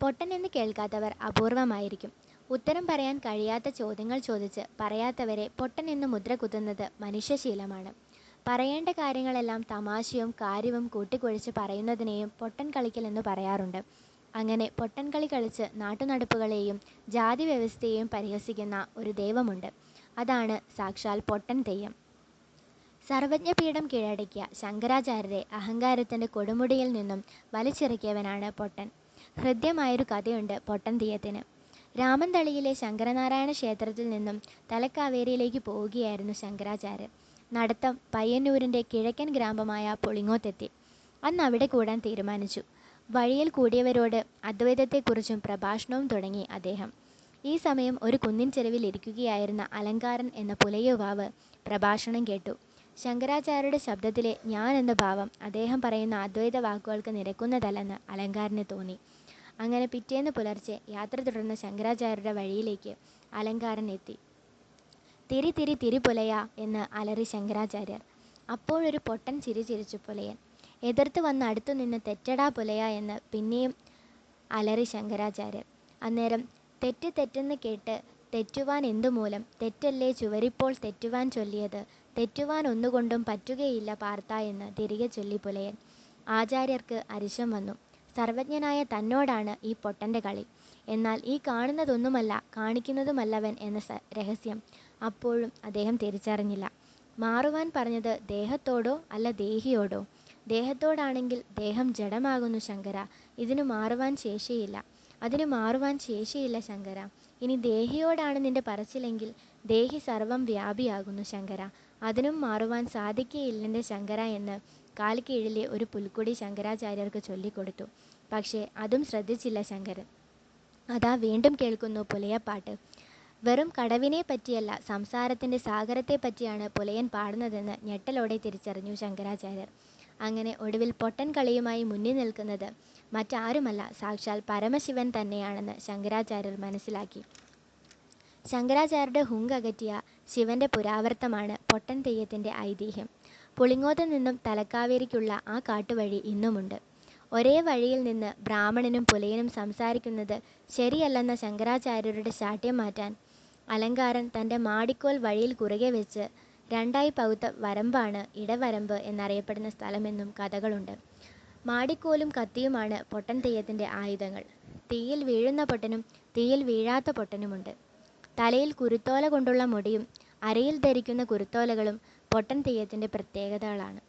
പൊട്ടൻ എന്ന് കേൾക്കാത്തവർ അപൂർവമായിരിക്കും. ഉത്തരം പറയാൻ കഴിയാത്ത ചോദ്യങ്ങൾ ചോദിച്ച് പറയാത്തവരെ പൊട്ടൻ എന്ന് മുദ്ര കുത്തുന്നത് മനുഷ്യശീലമാണ്. പറയേണ്ട കാര്യങ്ങളെല്ലാം തമാശയും കാര്യവും കൂട്ടിക്കുഴച്ച് പറയുന്നതിനെയും പൊട്ടൻ കളിക്കൽ എന്ന് പറയാറുണ്ട്. അങ്ങനെ പൊട്ടൻ കളി കളിച്ച് നാട്ടുനടപ്പുകളെയും ജാതി വ്യവസ്ഥയെയും പരിഹസിക്കുന്ന ഒരു ദൈവമുണ്ട്. അതാണ് സാക്ഷാൽ പൊട്ടൻ തെയ്യം. സർവജ്ഞപീഠം കീഴടക്കിയ ശങ്കരാചാര്യരെ അഹങ്കാരത്തിന്റെ കൊടുമുടിയിൽ നിന്നും വലിച്ചിറക്കിയവനാണ് പൊട്ടൻ. ഹൃദ്യമായൊരു കഥയുണ്ട് പൊട്ടൻ തെയ്യത്തിന്. രാമന്തളിയിലെ ശങ്കരനാരായണ ക്ഷേത്രത്തിൽ നിന്നും തലക്കാവേരിയിലേക്ക് പോവുകയായിരുന്നു ശങ്കരാചാര്യർ. നടത്തം പയ്യന്നൂരിന്റെ കിഴക്കൻ ഗ്രാമമായ പുളിങ്ങോത്തെത്തി. അന്ന് അവിടെ കൂടാൻ തീരുമാനിച്ചു. വഴിയിൽ കൂടിയവരോട് അദ്വൈതത്തെക്കുറിച്ചും പ്രഭാഷണവും തുടങ്ങി അദ്ദേഹം. ഈ സമയം ഒരു കുന്നിൻ ചെരുവിൽ ഇരിക്കുകയായിരുന്ന അലങ്കാരൻ എന്ന പുലയുവാവ് പ്രഭാഷണം കേട്ടു. ശങ്കരാചാര്യരുടെ ശബ്ദത്തിലെ ഞാൻ എന്ന ഭാവം അദ്ദേഹം പറയുന്ന അദ്വൈത വാക്കുകൾക്ക് നിരക്കുന്നതല്ലെന്ന് അലങ്കാരന് തോന്നി. അങ്ങനെ പിറ്റേന്ന് പുലർച്ചെ യാത്ര തുടർന്ന ശങ്കരാചാര്യരുടെ വഴിയിലേക്ക് അലങ്കാരൻ എത്തി. തിരി തിരി തിരി പുലയ എന്ന് അലറി ശങ്കരാചാര്യർ. അപ്പോഴൊരു പൊട്ടൻ ചിരി ചിരിച്ചു പുലയൻ. എതിർത്ത് വന്ന് അടുത്തു നിന്ന് തെറ്റടാ പുലയ എന്ന് പിന്നെയും അലറി ശങ്കരാചാര്യർ. അന്നേരം തെറ്റ് തെറ്റെന്ന് കേട്ട് തെറ്റുവാൻ എന്തുമൂലം തെറ്റല്ലേ ചുവരിപ്പോൾ തെറ്റുവാൻ ചൊല്ലിയത്? തെറ്റുവാൻ ഒന്നുകൊണ്ടും പറ്റുകയില്ല പാർത്ത എന്ന് തിരികെ ചൊല്ലി പുലയൻ. ആചാര്യർക്ക് അരിശം വന്നു. സർവജ്ഞനായ തന്നോടാണ് ഈ പൊട്ടന്റെ കളി. എന്നാൽ ഈ കാണുന്നതൊന്നുമല്ല കാണിക്കുന്നതുമല്ലവൻ എന്ന രഹസ്യം. അപ്പോഴും അദ്ദേഹം തിരിച്ചറിഞ്ഞില്ല. മാറുവാൻ പറഞ്ഞത് ദേഹത്തോടോ അല്ല ദേഹിയോടോ? ദേഹത്തോടാണെങ്കിൽ ദേഹം ജഡമാകുന്നു ശങ്കര. ഇതിനു മാറുവാൻ ശേഷിയില്ല. അതിനു മാറുവാൻ ശേഷിയില്ല ശങ്കര. ഇനി ദേഹിയോടാണ് നിന്റെ പറച്ചിലെങ്കിൽ ദേഹി സർവം വ്യാപിയാകുന്നു ശങ്കര. അതിനും മാറുവാൻ സാധിക്കുകയില്ലെന്റെ ശങ്കര എന്ന് കാൽക്കീഴിലെ ഒരു പുൽക്കുടി ശങ്കരാചാര്യർക്ക് ചൊല്ലിക്കൊടുത്തു. പക്ഷേ അതും ശ്രദ്ധിച്ചില്ല ശങ്കരൻ. അതാ വീണ്ടും കേൾക്കുന്നു പുലയപ്പാട്ട്. വെറും കടവിനെ പറ്റിയല്ല സംസാരത്തിന്റെ സാഗരത്തെ പറ്റിയാണ് പുലയൻ പാടുന്നതെന്ന് ഞെട്ടലോടെ തിരിച്ചറിഞ്ഞു ശങ്കരാചാര്യർ. അങ്ങനെ ഒടുവിൽ പൊട്ടൻ കളിയുമായി മുന്നിൽ നിൽക്കുന്നത് മറ്റാരുമല്ല സാക്ഷാൽ പരമശിവൻ തന്നെയാണെന്ന് ശങ്കരാചാര്യർ മനസ്സിലാക്കി. ശങ്കരാചാര്യരുടെ ഹുങ്കകറ്റിയ ശിവന്റെ പുരാവർത്തമാണ് പൊട്ടൻ തെയ്യത്തിന്റെ ഐതിഹ്യം. പുളിങ്ങോത്ത് നിന്നും തലക്കാവേരിക്കുള്ള ആ കാട്ടുവഴി ഇന്നുമുണ്ട്. ഒരേ വഴിയിൽ നിന്ന് ബ്രാഹ്മണനും പുലയനും സംസാരിക്കുന്നത് ശരിയല്ലെന്ന ശങ്കരാചാര്യരുടെ ശാഠ്യം മാറ്റാൻ അലങ്കാരൻ തന്റെ മാടിക്കോൽ വഴിയിൽ കുറുകെ വെച്ച് രണ്ടായി പകുത്ത വരമ്പാണ് ഇടവരമ്പ് എന്നറിയപ്പെടുന്ന സ്ഥലമെന്നും കഥകളുണ്ട്. മാടിക്കോലും കത്തിയുമാണ് പൊട്ടൻ തെയ്യത്തിന്റെ ആയുധങ്ങൾ. തീയിൽ വീഴുന്ന പൊട്ടനും തീയിൽ വീഴാത്ത പൊട്ടനുമുണ്ട്. തലയിൽ കുരുത്തോല കൊണ്ടുള്ള മുടിയും അരയിൽ ധരിക്കുന്ന കുരുത്തോലകളും പൊട്ടൻ തെയ്യത്തിന്റെ പ്രത്യേകതകളാണ്.